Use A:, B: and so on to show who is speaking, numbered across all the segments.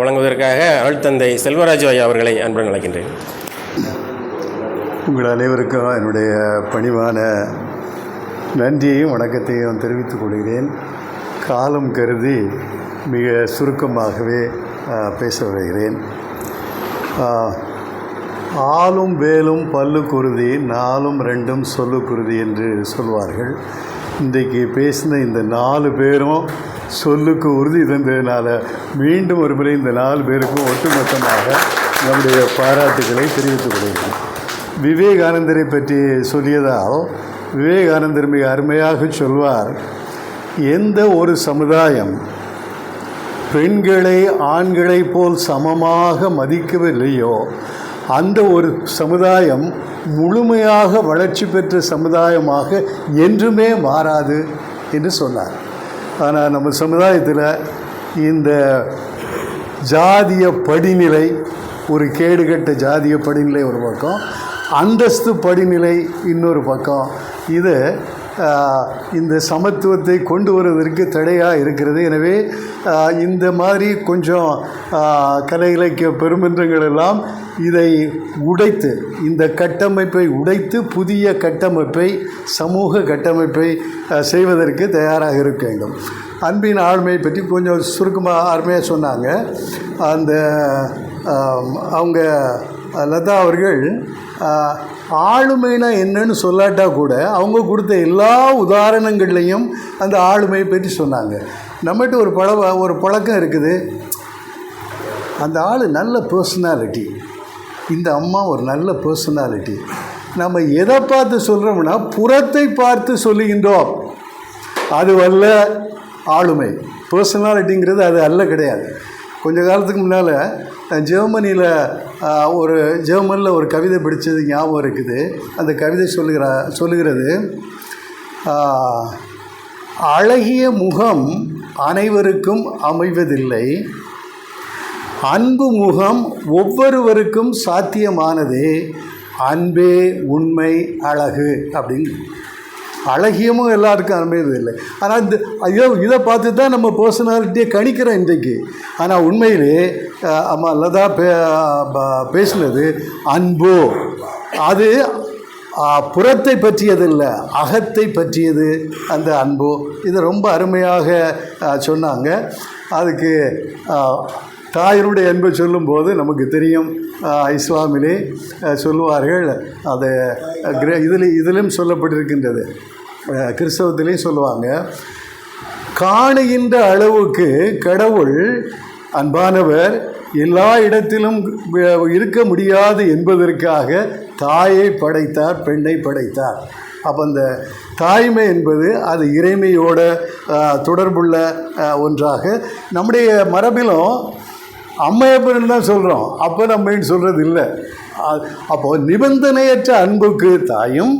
A: வழங்குவதற்காக அருள்தந்தை செல்வராஜு ஐயா அவர்களை அன்புடன் அழைக்கின்றேன்.
B: உங்கள் அனைவருக்கும் என்னுடைய பணிவான நன்றியையும் வணக்கத்தையும் தெரிவித்துக் கொள்கிறேன். காலம் கருதி மிக சுருக்கமாகவே பேச வருகிறேன் ஆளும் வேலும் பல்லு குருதி நாலும் ரெண்டும் சொல்லு குருதி என்று சொல்வார்கள். இன்றைக்கு பேசின இந்த நாலு பேரும் சொல்லுக்கு உறுதி தந்ததுனால மீண்டும் ஒரு முறை இந்த நாலு பேருக்கும் ஒட்டுமொத்தமாக நம்முடைய பாராட்டுகளை தெரிவித்துக் கொள்கிறேன். விவேகானந்தரை பற்றி சொல்லியதால் விவேகானந்தர் மிக அருமையாக சொல்வார் எந்த ஒரு சமுதாயம் பெண்களை ஆண்களைப் போல் சமமாக மதிக்கவில்லையோ அந்த ஒரு சமுதாயம் முழுமையாக வளர்ச்சி பெற்ற சமுதாயமாக என்றுமே மாறாது என்று சொன்னார். ஆனால் நம்ம சமுதாயத்தில் இந்த ஜாதிய படிநிலை ஒரு கேடுகட்ட ஜாதிய படிநிலை ஒரு பக்கம் அந்தஸ்து படிநிலை இன்னொரு பக்கம். இது இந்த சமத்துவத்தை கொண்டு வருவதற்கு தடையாக இருக்கிறது. எனவே இந்த மாதிரி கொஞ்சம் கலை இலக்கிய பெருமன்றங்கள் எல்லாம் இதை உடைத்து இந்த கட்டமைப்பை உடைத்து புதிய கட்டமைப்பை சமூக கட்டமைப்பை செய்வதற்கு தயாராக இருக்க வேண்டும். அன்பின் ஆளுமையை பற்றி கொஞ்சம் சுருக்கமாக அருமையாக சொன்னாங்க. அந்த அவங்க லதா அவர்கள் ஆளுமைனா என்னன்னு சொல்லாட்டா கூட அவங்க கொடுத்த எல்லா உதாரணங்கள்லையும் அந்த ஆளுமையை பற்றி சொன்னாங்க. நம்மகிட்ட ஒரு பழ ஒரு பழக்கம் இருக்குது. அந்த ஆள் நல்ல பர்சனாலிட்டி இந்த அம்மா ஒரு நல்ல பர்சனாலிட்டி நம்ம எதை பார்த்து சொல்கிறோம்னா புறத்தை பார்த்து சொல்லுகின்றோம். அது வல்ல ஆளுமை. பர்சனாலிட்டிங்கிறது அது அல்ல கிடையாது. கொஞ்ச காலத்துக்கு முன்னால் ஜெர்மனியில் ஒரு ஜெர்மனியில் ஒரு கவிதை படித்தது ஞாபகம் இருக்குது. அந்த கவிதை சொல்லுகிற சொல்லுகிறது அழகிய முகம் அனைவருக்கும் அமைவதில்லை. அன்பு முகம் ஒவ்வொருவருக்கும் சாத்தியமானதே. அன்பே உண்மை அழகு அப்படின்னு. அழகியமும் எல்லாருக்கும் அமைவதில்லை. ஆனால் இந்த ஐயோ இதை பார்த்து தான் நம்ம பர்சனாலிட்டியை கணிக்கிறோம் இன்றைக்கு. ஆனால் உண்மையிலே அம்மா லதா பே ப- பேசினது அன்பு. அது அஹ், புறத்தை பற்றியதில்லை அகத்தை பற்றியது அந்த அன்போ. இது ரொம்ப அருமையாக சொன்னாங்க. அதுக்கு தாயினுடைய அன்பை சொல்லும்போது நமக்கு தெரியும் இஸ்லாமிலே சொல்லுவார்கள் அது கிர இதில் இதிலும் சொல்லப்பட்டிருக்கின்றது. கிறிஸ்தவத்திலையும் சொல்லுவாங்க காணுகின்ற அளவுக்கு கடவுள் அன்பானவர் எல்லா இடத்திலும் இருக்க முடியாது என்பதற்காக தாயை படைத்தார் பெண்ணை படைத்தார். அப்போ அந்த தாய்மை என்பது அது இறைமையோட தொடர்புள்ள ஒன்றாக. நம்முடைய மரபிலும் அம்மையப்பன் தான் சொல்கிறோம் அப்பன் அம்மைன்னு சொல்கிறது இல்லை அப்போது நிபந்தனையற்ற அன்புக்கு தாயும்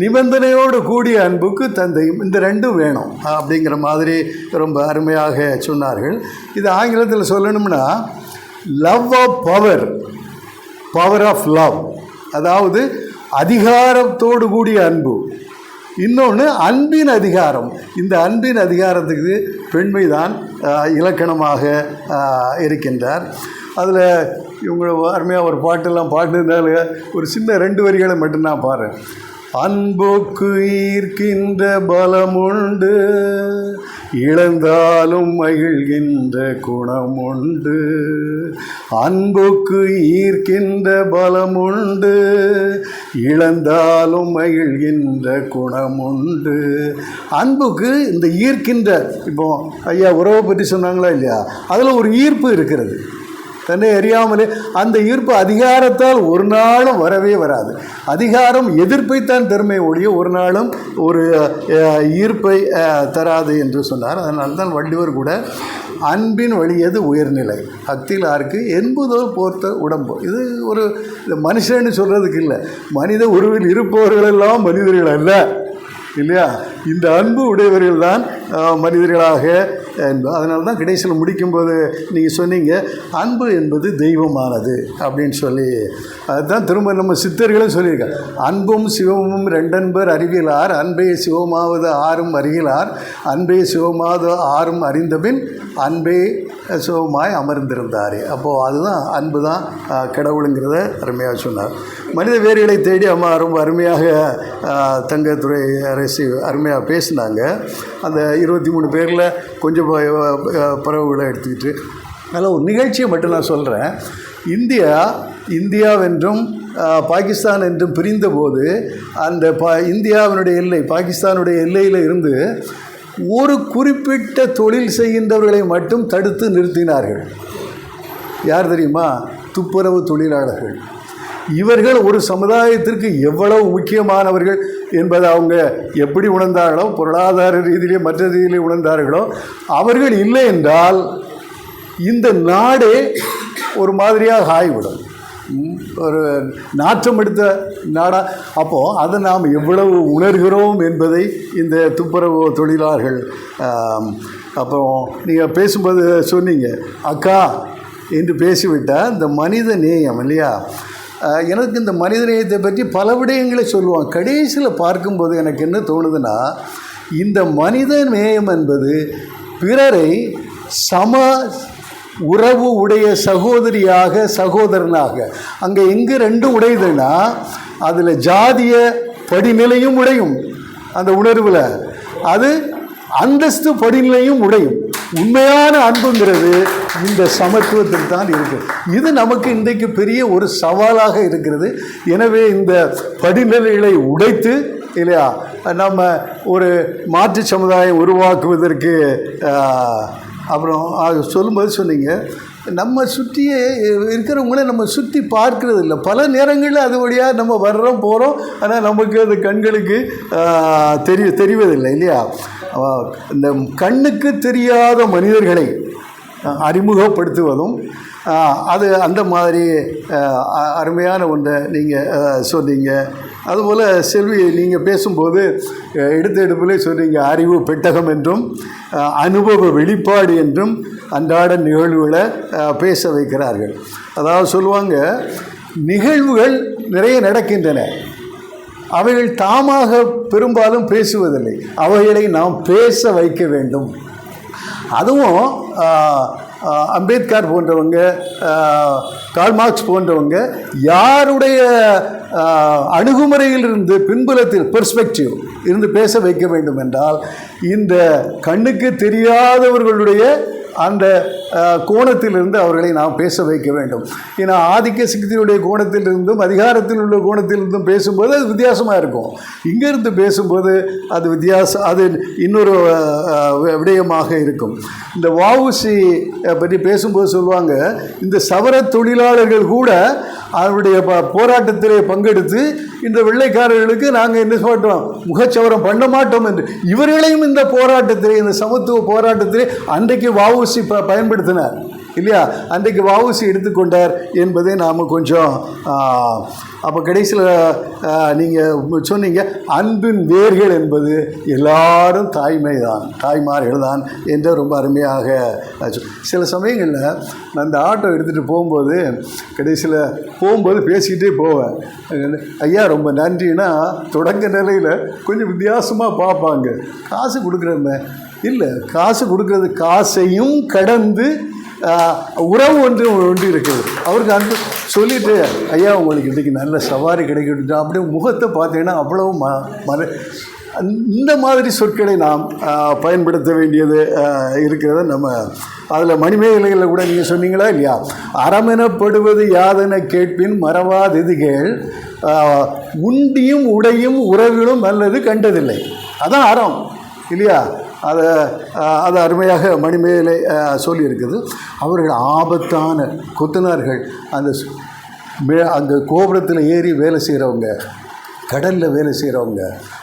B: நிபந்தனையோடு கூடிய அன்புக்கு தந்தையும் இந்த ரெண்டும் வேணும் அப்படிங்கிற மாதிரி ரொம்ப அருமையாக சொன்னார்கள். இது ஆங்கிலத்தில் சொல்லணும்னா love of power power of love அதாவது அதிகாரத்தோடு கூடிய அன்பு. இன்னொன்று அன்பின் அதிகாரம். இந்த அன்பின் அதிகாரத்துக்கு பெண்மை தான் இலக்கணமாக இருக்கின்றார். அதில் இவங்க அருமையாக ஒரு பாட்டெல்லாம் பாடினதுனால ஒரு சின்ன ரெண்டு வரிகளை மட்டும் நான் பாடுறேன். அன்புக்கு ஈர்க்கின்ற பலமுண்டு இழந்தாலும் மகிழ்கின்ற குணமுண்டு. அன்புக்கு ஈர்க்கின்ற பலமுண்டு இழந்தாலும் மகிழ்கின்ற குணமுண்டு. அன்புக்கு இந்த ஈர்க்கின்ற இப்போ ஐயா உறவை பற்றி சொன்னாங்களா இல்லையா? அதில் ஒரு ஈர்ப்பு இருக்கிறது. தன்னை அறியாமலே அந்த ஈர்ப்பு அதிகாரத்தால் ஒரு நாளும் வரவே வராது. அதிகாரம் எதிர்ப்பைத்தான் தருமை ஒழிய ஒரு நாளும் ஒரு ஈர்ப்பை தராது என்று சொன்னார். அதனால் தான் வள்ளுவர் கூட அன்பின் வழியது உயர்நிலை. அக்திலாருக்கு என்பதோ போர்த்த உடம்பு. இது ஒரு மனுஷன்னு சொல்கிறதுக்கு இல்லை. மனித உருவில் இருப்பவர்களெல்லாம் மனிதர்கள் அல்ல. இல்லையா? இந்த அன்பு உடையவர்கள் தான் மனிதர்களாக என்பது அதனால தான் கடைசியில் முடிக்கும்போது நீங்கள் சொன்னீங்க அன்பு என்பது தெய்வமானது அப்படின்னு சொல்லி. அதுதான் திரும்ப நம்ம சித்தர்களும் சொல்லியிருக்காங்க. அன்பும் சிவமும் ரெண்டன்பர் அறிவிலார் அன்பே சிவமாவது ஆறும் அறிகிறார் அன்பே சிவமாவது ஆறும் அறிந்தபின் அன்பே சிவமாய் அமர்ந்திருந்தார். அப்போது அதுதான் அன்பு தான் கடவுளுங்கிறத அருமையாக சொன்னார். மனித வேர்களை தேடி அம்மா ரொம்ப அருமையாக தங்கத்துறை அரசு அருமையாக பேசினாங்க. அந்த இருபத்தி மூணு பேரில் கொஞ்சம் பறவைகளை எடுத்துக்கிட்டு. அதில் ஒரு நிகழ்ச்சியை மட்டும் நான் சொல்கிறேன் இந்தியா இந்தியாவென்றும் பாகிஸ்தான் என்றும் பிரிந்தபோது அந்த பா இந்தியாவினுடைய எல்லை பாகிஸ்தானுடைய எல்லையில் இருந்து ஒரு குறிப்பிட்ட தொழில் செய்கின்றவர்களை மட்டும் தடுத்து நிறுத்தினார்கள். யார் தெரியுமா? துப்புரவு தொழிலாளர்கள். இவர்கள் ஒரு சமுதாயத்திற்கு எவ்வளவு முக்கியமானவர்கள் என்பதை அவங்க எப்படி உணர்ந்தார்களோ பொருளாதார ரீதியிலே மற்ற ரீதியிலே உணர்ந்தார்களோ அவர்கள் இல்லை என்றால் இந்த நாடே ஒரு மாதிரியாக ஆகிவிடும். ஒரு நாற்றம் எடுத்த நாடா அப்போது அதை நாம் எவ்வளவு உணர்கிறோம் என்பதை இந்த துப்புரவு தொழிலாளர்கள் அப்புறம் நீங்கள் பேசும்போது சொன்னீங்க அக்கா என்று பேசிவிட்டால் இந்த மனித நேயம் இல்லையா? எனக்கு இந்த மனித நேயத்தை பற்றி பல விடயங்களை சொல்லுவான். கடைசியில் பார்க்கும்போது எனக்கு என்ன தோணுதுன்னா இந்த மனித நேயம் என்பது பிறரை சம உறவு உடைய சகோதரியாக சகோதரனாக அங்கே எங்கே ரெண்டும் உடையுதுன்னா அதில் ஜாதிய படிநிலையும் உடையும். அந்த உணர்வில் அது அந்தஸ்து படிநிலையும் உடையும். உண்மையான அன்புங்கிறது இந்த சமத்துவத்தில் தான் இருக்குது. இது நமக்கு இன்றைக்கு பெரிய ஒரு சவாலாக இருக்கிறது. எனவே இந்த படிநிலைகளை உடைத்து இல்லையா நம்ம ஒரு மாற்று சமுதாயம் உருவாக்குவதற்கு அப்புறம் அது சொல்லும்போது சொன்னீங்க நம்ம சுற்றியே இருக்கிறவங்கள நம்ம சுற்றி பார்க்கறது இல்லை. பல நேரங்களில் அது வழியாக நம்ம வர்றோம் போகிறோம் ஆனால் நமக்கு அது கண்களுக்கு தெரிய தெரிவதில்லை இல்லையா? இந்த கண்ணுக்கு தெரியாத மனிதர்களை அறிமுகப்படுத்துவதும் அது அந்த மாதிரி அ- அருமையான ஒன்றை நீங்கள் சொன்னீங்க. அதுபோல் செல்வி நீங்கள் பேசும்போது எடுத்த எடுப்பிலே சொன்னீங்க அறிவு பெட்டகம் என்றும் அனுபவ வெளிப்பாடு என்றும் அன்றாட நிகழ்வுகளை பேச வைக்கிறார்கள். அதாவது சொல்லுவாங்க நிகழ்வுகள் நிறைய நடக்கின்றன. அவைகள் தாமாக பெரும்பாலும் பேசுவதில்லை. அவைகளை நாம் பேச வைக்க வேண்டும். அதுவும் அம்பேத்கர் போன்றவங்க கால்மார்க்ஸ் போன்றவங்க யாருடைய அணுகுமுறையிலிருந்து பின்புலத்தில் பெர்ஸ்பெக்டிவ் இருந்து பேச வைக்க வேண்டும் என்றால் இந்த கண்ணுக்கு தெரியாதவர்களுடைய அந்த கோணத்திலிருந்து அவர்களை நாம் பேச வைக்க வேண்டும். ஏன்னா ஆதிக்க சக்தியினுடைய கோணத்திலிருந்தும் அதிகாரத்தில் உள்ள கோணத்திலிருந்தும் பேசும்போது அது வித்தியாசமாக இருக்கும். இங்கேருந்து பேசும்போது அது வித்தியாசம் அது இன்னொரு வி- விடயமாக இருக்கும். இந்த வஉசி பற்றி பேசும்போது சொல்லுவாங்க இந்த சவர தொழிலாளர்கள் கூட அவருடைய போராட்டத்திலே பங்கெடுத்து இந்த வெள்ளைக்காரர்களுக்கு நாங்கள் என்ன சொல்கிறோம் முகச்சவரம் பண்ண மாட்டோம் என்று. இவர்களையும் இந்த போராட்டத்திலே இந்த சமத்துவ போராட்டத்திலே அன்றைக்கு வஉசி ப பயன்படுத்தினார். இல்லையா? அன்றைக்கு வஉசி எடுத்துக்கொண்டார் என்பதை நாம் கொஞ்சம் அப்போ கடைசியில் நீங்கள் சொன்னீங்க அன்பின் வேர்கள் என்பது எல்லாரும் தாய்மை தான் தாய்மார்கள் தான் என்று ரொம்ப அருமையாக சில சமயங்களில் நான் இந்த ஆட்டோ எடுத்துகிட்டு போகும்போது கடைசியில் போகும்போது பேசிக்கிட்டே போவேன். ஐயா ரொம்ப நன்றினா தொடங்க நிலையில் கொஞ்சம் வித்தியாசமாக பார்ப்பாங்க. காசு கொடுக்குறமே இல்லை காசு கொடுக்கறது காசையும் கடந்து உறவு ஒன்று ஒன்று இருக்குது. அவருக்கு அன்பு சொல்லிட்டு ஐயா உங்களுக்கு இன்றைக்கி நல்ல சவாரி கிடைக்கிட்டு அப்படியே முகத்தை பார்த்தீங்கன்னா அவ்வளோ ம மன இந்த மாதிரி சொற்களை நாம் பயன்படுத்த வேண்டியது இருக்கிறத நம்ம அதில் மணிமேகலைகளில் கூட நீங்கள் சொன்னீங்களா இல்லையா? அறமெனப்படுவது யாதென கேட்பின் மறவாதெதுகள் உண்டியும் உடையும் உறவிலும் நல்லது கண்டதில்லை. அதான் அறம் இல்லையா? அதை அது அருமையாக மணிமேலை சொல்லியிருக்குது. அவர்கள் ஆபத்தான கொத்தனார்கள். அந்த மே அந்த கோபுரத்தில் ஏறி வேலை செய்கிறவங்க கடலில் வேலை செய்கிறவங்க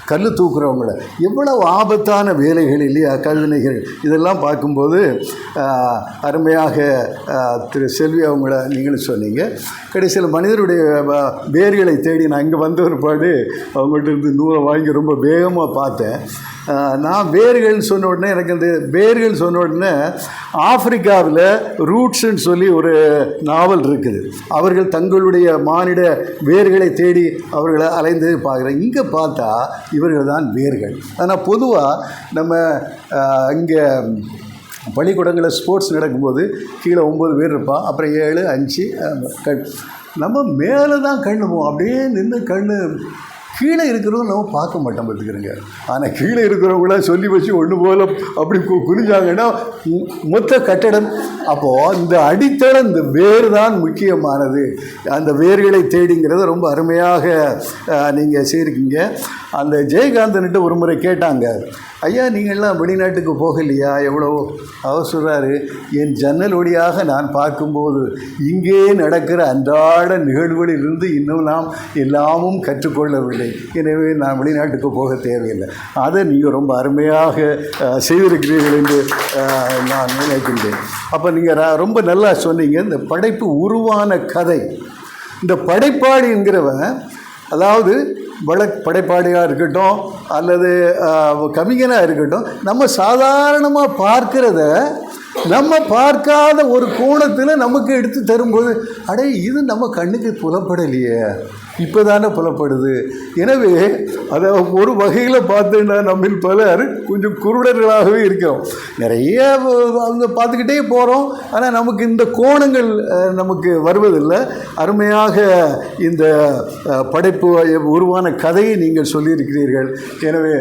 B: கல் தூக்குறவங்கள எவ்வளவு ஆபத்தான வேலைகள் இல்லையா கல்வினைகள் இதெல்லாம் பார்க்கும்போது அருமையாக திரு செல்வி அவங்கள நீங்களும் சொன்னீங்க. கடைசியில் மனிதருடைய வேர்களை தேடி நான் இங்கே வந்த ஒருபாடு அவங்கள்ட்ட இருந்து நூலை வாங்கி ரொம்ப வேகமாக பார்த்தேன். நான் வேர்கள் சொன்ன உடனே எனக்கு அந்த வேர்கள் சொன்ன உடனே ஆப்பிரிக்காவில் ரூட்ஸ்ன்னு சொல்லி ஒரு நாவல் இருக்குது. அவர்கள் தங்களுடைய மானிட வேர்களை தேடி அவர்களை அலைந்து பார்க்குறேன் இங்கே பார்த்தா இவர்கள் தான் வேர்கள். ஆனால் பொதுவாக நம்ம இங்கே பள்ளிக்கூடங்களில் ஸ்போர்ட்ஸ் நடக்கும்போது கீழே ஒம்பது பேர் இருப்பான் அப்புறம் ஏழு அஞ்சு கண். நம்ம மேலே தான் கண்ணு போவோம். அப்படியே நின்று கண்ணு கீழே இருக்கிறவங்க நம்ம பார்க்க மாட்டோம் பார்த்துக்கிறோங்க. ஆனால் கீழே இருக்கிறவங்கள சொல்லி வச்சு ஒன்று போல அப்படி கு- குனிஞ்சாங்கன்னா மொத்த கட்டடம். அப்போது இந்த அடித்தளம் இந்த வேர் தான் முக்கியமானது. அந்த வேர்களை தேடிங்கிறத ரொம்ப அருமையாக நீங்கள் செய்திருக்கீங்க. அந்த ஜெயகாந்தன்ட்டு ஒரு முறை கேட்டாங்க ஐயா நீங்கள்லாம் வெளிநாட்டுக்கு போகலையா? எவ்வளோ அவர் சொல்கிறாரு என் ஜன்னல் வழியாக நான் பார்க்கும்போது இங்கே நடக்கிற அன்றாட நிகழ்வுகளில் இருந்து இன்னும் நாம் எல்லாமும் கற்றுக்கொள்ளவில்லை. எனவே நான் வெளிநாட்டுக்கு போக தேவையில்லை. அதை நீங்கள் ரொம்ப அருமையாக செய்திருக்கிறீர்கள் என்று நான் நினைக்கின்றேன். அப்போ நீங்கள் ரொம்ப நல்லா சொன்னீங்க இந்த படைப்பு உருவான கதை. இந்த படைப்பாளி என்கிறவன் அதாவது வழ படைப்பாளியாக இருக்கட்டும் அல்லது கவிஞனாக இருக்கட்டும் நம்ம சாதாரணமாக பார்க்கிறத நம்ம பார்க்காத ஒரு கோணத்தில் நமக்கு எடுத்து தரும்போது அடே இது நம்ம கண்ணுக்கு புலப்படலையே. இப்போ தானே புலப்படுது. எனவே அதை ஒரு வகையில் பார்த்தீங்கன்னா நம்மில் பலர் கொஞ்சம் குருடர்களாகவே இருக்கிறோம் நிறைய அவங்க பார்த்துக்கிட்டே போகிறோம் ஆனால் நமக்கு இந்த கோணங்கள் நமக்கு வருவதில்லை. அருமையாக இந்த படைப்பு உருவான கதையை நீங்கள் சொல்லியிருக்கிறீர்கள். எனவே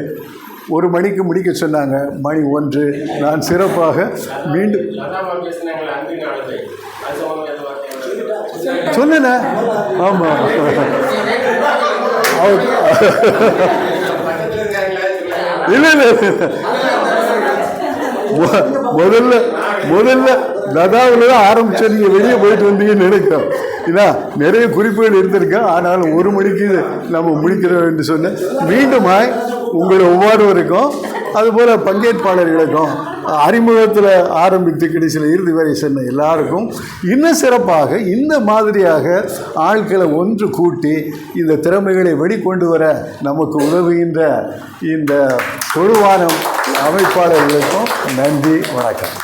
B: ஒரு மணிக்கு முடிக்க சொன்னாங்க. மணி ஒன்று. நான் சிறப்பாக மீண்டும் சொன்னேனே. ஆமாம் இல்லை இல்லை. முதல்ல முதல்ல லதாவில் தான் ஆரம்பிச்ச நீங்கள் வெளியே போயிட்டு வந்தீங்கன்னு நினைக்கிறோம் இதா நிறைய குறிப்புகள் இருந்திருக்கேன் ஆனாலும் ஒரு மணிக்கு நம்ம முடிக்கிறோம் என்று சொன்னேன் மீண்டுமாய் உங்களை ஒவ்வொருவருக்கும் அதுபோல் பங்கேற்பாளர்களுக்கும் அறிமுகத்தில் ஆரம்பித்து கடைசியில் இறுதி வரை சென்ன எல்லாருக்கும் இன்னும் சிறப்பாக இந்த மாதிரியாக ஆட்களை ஒன்று கூட்டி இந்த திறமைகளை வெளிக்கொண்டு வர நமக்கு உதவுகின்ற இந்த தொழுவானம் அமைப்பாளர்களுக்கும் நன்றி வணக்கம்.